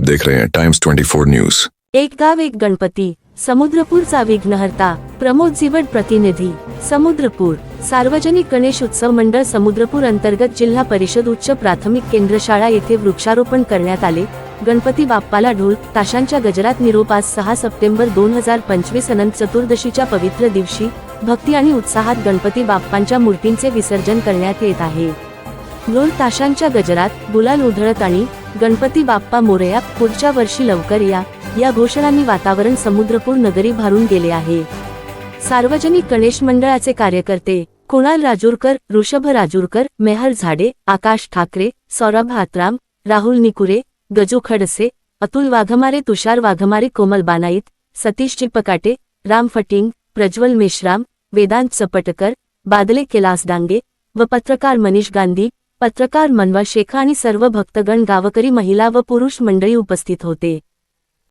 देख रहे हैं टाइम्स 24 न्यूज एक गाव एक गणपती समुद्रपूरचा विघ्नहर्ता प्रमोद जिवड प्रतिनिधी समुद्रपूर सार्वजनिक गणेश उत्सव मंडळ समुद्रपूर अंतर्गत जिल्हा परिषद उच्च प्राथमिक केंद्र शाळा येथे वृक्षारोपण करण्यात आले. गणपती बाप्पाला ढोल ताशांच्या गजरात निरोप आज सहा सप्टेंबर दोन हजार पंचवीस अनंत चतुर्दशीच्या पवित्र दिवशी भक्ती आणि उत्साहात गणपती बाप्पांच्या मूर्तींचे विसर्जन करण्यात येत आहे. ढोल ताशांच्या गजरात गुलाल उधळत आणि गणपती बाप्पा मोरया पुढच्या वर्षी लवकर या. या घोषणांनी वातावरण समुद्रपूर नगरी भारून गेले आहे. सार्वजनिक गणेश मंडळाचे कार्यकर्ते कुणाल राजूरकर ऋषभ राजूरकर मेहर झाडे आकाश ठाकरे सौरभ हातराम राहुल निकुरे गजू खडसे अतुल वाघमारे तुषार वाघमारे कोमल बानाईत सतीश चिपकाटे राम फटिंग प्रज्वल मेश्राम वेदांत चपटकर बादले कैलास डांगे व पत्रकार मनीष गांधी पत्रकार मनवा शेखा आणि सर्व भक्तगण गावकरी महिला व पुरुष मंडळी उपस्थित होते.